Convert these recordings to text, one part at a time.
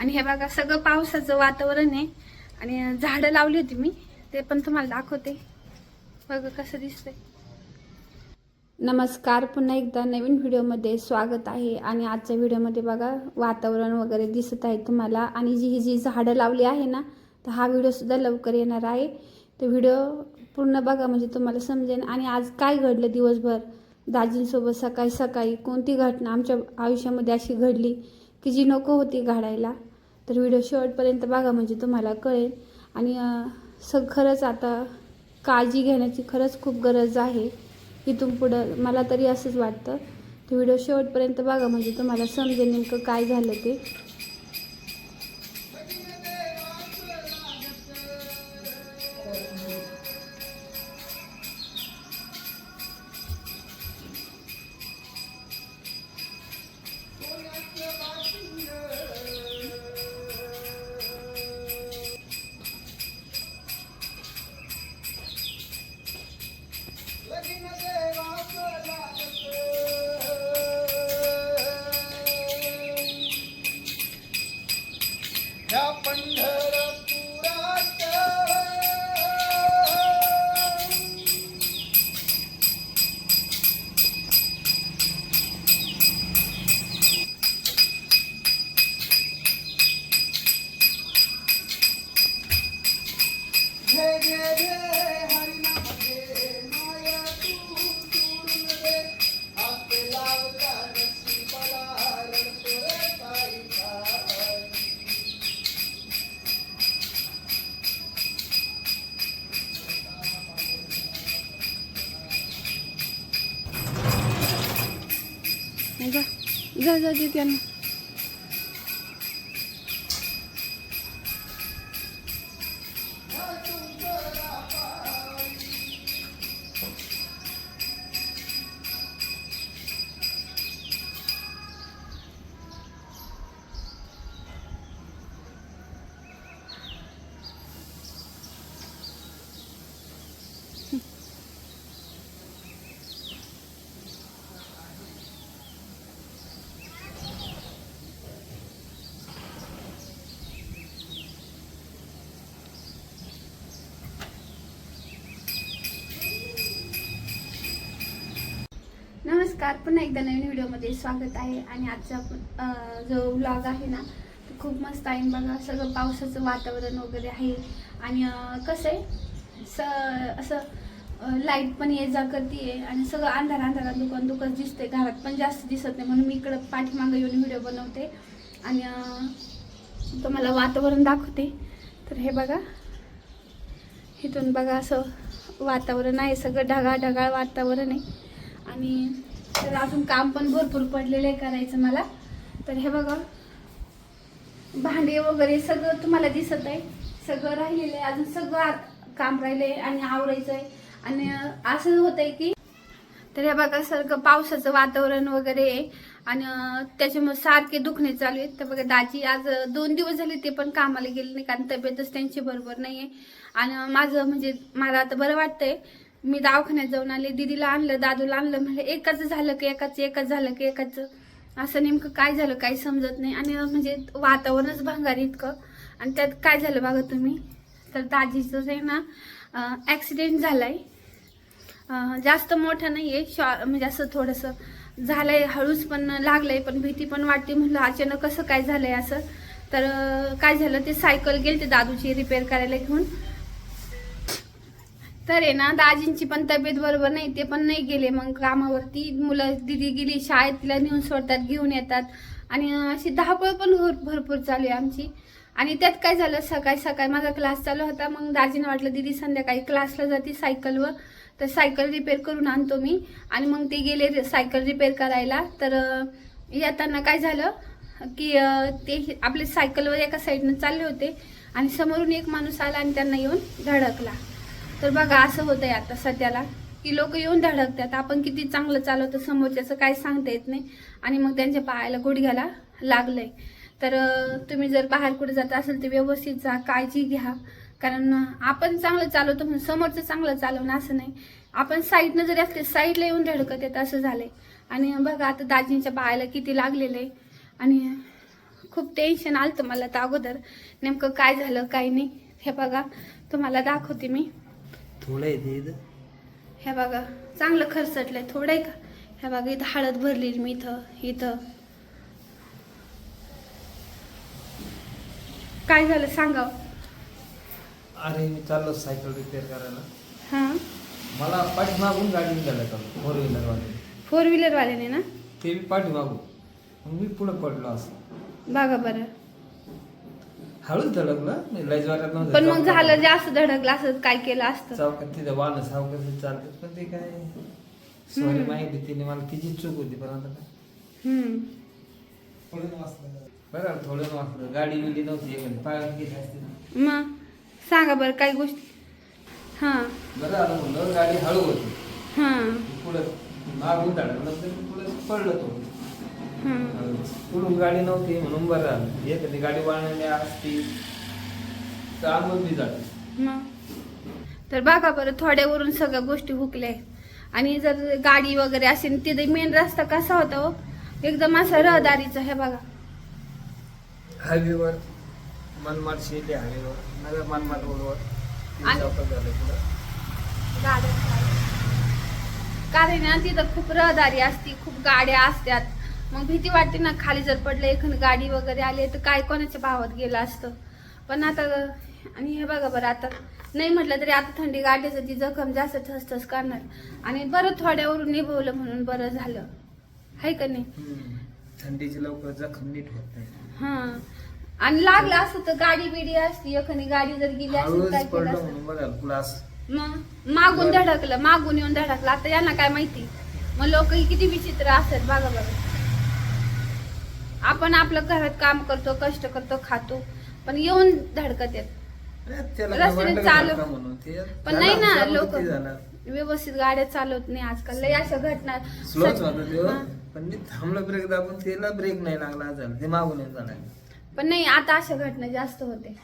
आणि हे बघा सगळं पावसाचं वातावरण आहे. आणि झाडं लावली होती मी ते पण तुम्हाला दाखवते. बघा कसं दिसतंय. नमस्कार पुन्हा एकदा नवीन व्हिडिओमध्ये स्वागत आहे. आणि आजच्या व्हिडिओमध्ये बघा वातावरण वगैरे दिसत आहे तुम्हाला. आणि जी ही जी झाडं लावली आहे ना तर हा व्हिडिओसुद्धा लवकर येणार आहे. तर व्हिडिओ पूर्ण बघा म्हणजे तुम्हाला समजेल आणि आज काय घडलं दिवसभर? दाजींसोबत सकाळी सकाळी कोणती घटना आमच्या आयुष्यामध्ये अशी घडली की जी नको होती घडायला? तर व्हिडिओ शेवटपर्यंत बघा म्हणजे तुम्हाला कळेल. आणि सग खरंच आता काळजी घेण्याची खरंच खूप गरज आहे. इथून पुढं मला तरी असंच वाटतं. तर व्हिडिओ शेवटपर्यंत बघा म्हणजे तुम्हाला समजेल नेमकं काय झालं ते. Yeah, yeah, yeah. जा जा दे त्यांना नमस्कार. पुन्हा एकदा नवीन व्हिडिओमध्ये स्वागत आहे. आणि आजचा जो व्लॉग आहे ना तो खूप मस्त आहे. बघा सगळं पावसाचं वातावरण वगैरे आहे. आणि कसं आहे? स असं लाइट पण ये जा करते आणि सगळं अंधार अंधारात दुकान दुकान दिसते घरात पण जास्त दिसत नाही. म्हणून मी इकडं पाठीमागं येऊन व्हिडिओ बनवते. आणि तुम्हाला वातावरण दाखवते. तर हे बघा. इथून बघा असं वातावरण आहे. सगळं ढगाळ ढगाळ वातावरण आहे. आणि तर अजून काम पण भरपूर पडलेलं आहे करायचं मला. तर हे बघा भांडे वगैरे सगळं तुम्हाला दिसत आहे. सगळं राहिलेलं आहे. अजून सगळं काम राहिलं आहे आणि आवरायचं आहे आणि असं होत आहे की तर हे बघा सारखं पावसाचं वातावरण वगैरे आहे. आणि त्याच्यामुळे सारखे दुखणे चालू आहेत. तर बघा दाजी आज दोन दिवस झाले ते पण कामाला गेले नाही कारण तब्येतच त्यांची बरोबर नाही आहे आणि माझं म्हणजे मला आता बरं वाटतंय. मी दवाखान्यात जाऊन आले दिदीला आणलं दादूला आणलं म्हणलं एकाच झालं की एकाच एकाच झालं की एकाच. असं नेमकं काय झालं काही समजत नाही आणि म्हणजे वातावरणच भंगार इतकं. आणि त्यात काय झालं बघा तुम्ही? तर दाजीचं जे ना ॲक्सिडेंट झालाय. आहे जास्त मोठा नाही आहे शॉ म्हणजे असं थोडंसं झालंय हळूच पण लागलंय पण भीती पण वाटते. म्हणलं अचानक कसं काय झालंय असं. तर काय झालं ते सायकल गेल ते दादूची रिपेअर करायला घेऊन. तर आहे ना दाजींची पण तब्येत बरोबर नाही ते पण नाही गेले मग कामावरती. मुलं दिदी गेली शाळेत तिला नेऊन सोडतात घेऊन येतात. आणि अशी धावपळ पण भर- भरपूर चालू आहे आमची. आणि त्यात काय झालं सकाळी सकाळी माझा क्लास चालू होता मग दाजीनं वाटलं दिदी संध्याकाळी क्लासला जाते सायकलवर तर सायकल रिपेअर करून आणतो मी. आणि मग ते गेले सायकल रिपेअर करायला. तर येताना काय झालं की ते आपले सायकलवर एका साईडनं चालले होते. आणि समोरून एक माणूस आला आणि त्यांना येऊन धडकला. तर बघा असं होतंय आता सध्याला की लोक येऊन धडकतात. आपण किती चांगलं चालवतो समोरच्याचं काय सांगता येत नाही. आणि मग त्यांच्या पायाला गुडघ्याला लागलंय. तर तुम्ही जर बाहेर कुठे जात असेल तर व्यवस्थित जा काळजी घ्या. कारण आपण चांगलं चालवतो म्हणून समोरचं चांगलं चालवणं असं नाही. आपण साईडनं जरी असले साईडला येऊन धडकत येत असं झालंय. आणि बघा आता दाजींच्या पायाला किती लागलेलं आहे आणि खूप टेन्शन आलं मला तर अगोदर. नेमकं काय झालं काय नाही हे बघा. तुम्हाला दाखवते मी. थोडं येते इथं. हे बघा चांगलं खरचटलंय थोडं आहे का? हे बघा इथं हळद भरली मी इथं इथं. काय झालं सांगा. अरे मी चाललो सायकल रिपेअर करायला. हां? मला पाठीमागून गाडी निघाला का फोर व्हीलर वाले. फोर व्हीलरवाल्याने ना? ते मी पाठीमागून. मग मी पुढे पडलो असं. बघा बरं. हळूच धडकलं मी लय जोरात नव्हतं. पण मग झालं जास्त धडकलं असं काय केलं असतं? चौकात तिथं वाहन सावकाश चालतात पण ते काय? सॉरी माहिती तिने मला तिची चूक होती पण आता काय? हम्म. बरं थोडं वाचलं. गाडी बिडी नव्हती एखादी पायावर गेली असते मग सांगा बरं काय गोष्टी. हां. बरं आलं म्हणलं गाडी हळू होती. हां. पुढं मागून धडकलं तर पुढे पडलं तो. पुढून गाडी नव्हती म्हणून बरं आलं एखादी गाडी वाढवली असती तर बी जात. मग? तर बघा बरं थोड्यावरून सगळ्या गोष्टी हुकल्या. आणि जर गाडी वगैरे असेल तिथे मेन रस्ता कसा होता हो? एकदम असा रहदारीचा हे बघा. हायवेवर मनमाड शेती हायवेवर नगर मनमाड रोडवर आणि- चौकात झालं पुढं. गाड्या कारण ना तिथं खूप रहदारी असती खूप गाड्या असतात मग भीती वाटते ना खाली जर पडलं एखादी गाडी वगैरे आली तर काय कोणाच्या भावात गेलं असतं? पण आता आणि हे बघा बरं आता नाही म्हटलं तरी आता थंडी गाड्याचं ती जखम जास्त ठसठस करणार. आणि बरं थोड्यावरून निभवलं म्हणून बरं झालं. आहे का नाही. थंडीची लवकर जखम नीट होत नाही. हा. आणि लागलं असतं तर गाडी बिडी असती एखादी गाडी जर गेली असती काय केलं असतं? क्लास मग मागून धडकलं मागून येऊन धडकलं. आता यांना काय माहिती? मग लोक किती विचित्र असतात बघा बघा आपण आपलं घरात काम करतो कष्ट करतो खातो पण येऊन धडकत येत. रस्त्याने काय वाटलं चालू- का म्हणून? ते पण नाही ना लोक. व्यवस्थित गाड्या चालवत नाही आजकाल. लय अशा घटना. पण मी थांबलं ब्रेक दाबून त्याला ब्रेक नाही लागला ते मागून पण नाही आता अशा घटना जास्त होते.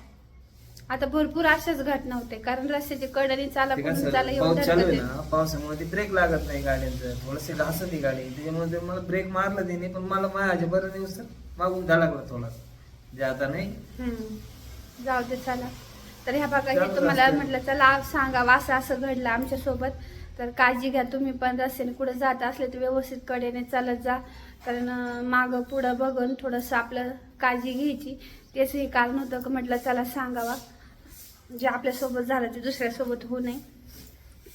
आता भरपूर अशाच घटना होते कारण रस्त्याची कडणी चाला ते चाला पाऊस चालू आहे. ना पावसामुळे ते ब्रेक लागत नाही गाड्यांचं थोडस घासत ती गाडी त्याच्यामुळे ते मला ब्रेक मारलं त्याने पण मला माझ्या बरं दिवस मागून धडकला थोडा. जे आता नाही. हम्म. जाऊ दे चला. तर ह्या चालू तुम्हाला असतं. म्हटलं चला सांगावं असं असं घडलं आमच्यासोबत. तर काळजी घ्या तुम्ही पण रस्त्याने कुठं जात असले तर व्यवस्थित कडेने चालत जा. कारण अं, मागं पुढं बघून थोडंसं आपलं काळजी घ्यायची. तेच हे कारण होतं की म्हटलं चला सांगावा. जे आपल्यासोबत झालं ते दुसऱ्यासोबत होऊ नये.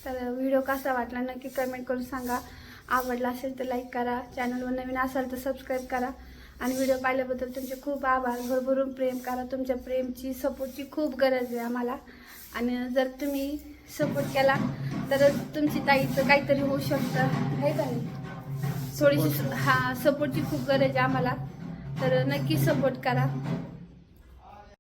तर व्हिडिओ कसा वाटला नक्की कमेंट करून सांगा. आवडला असेल तर लाईक करा. चॅनलवर नवीन असाल तर सबस्क्राईब करा. आणि व्हिडिओ पाहिल्याबद्दल तुमचे खूप आभार. भरभरून प्रेम करा. तुमच्या प्रेमची सपोर्टची खूप गरज आहे आम्हाला. आणि जर तुम्ही सपोर्ट केला तर तुमची ताईचं काहीतरी होऊ शकतं. आहे का थोडीशी हा सपोर्टची खूप गरज आहे आम्हाला. तर नक्की सपोर्ट करा.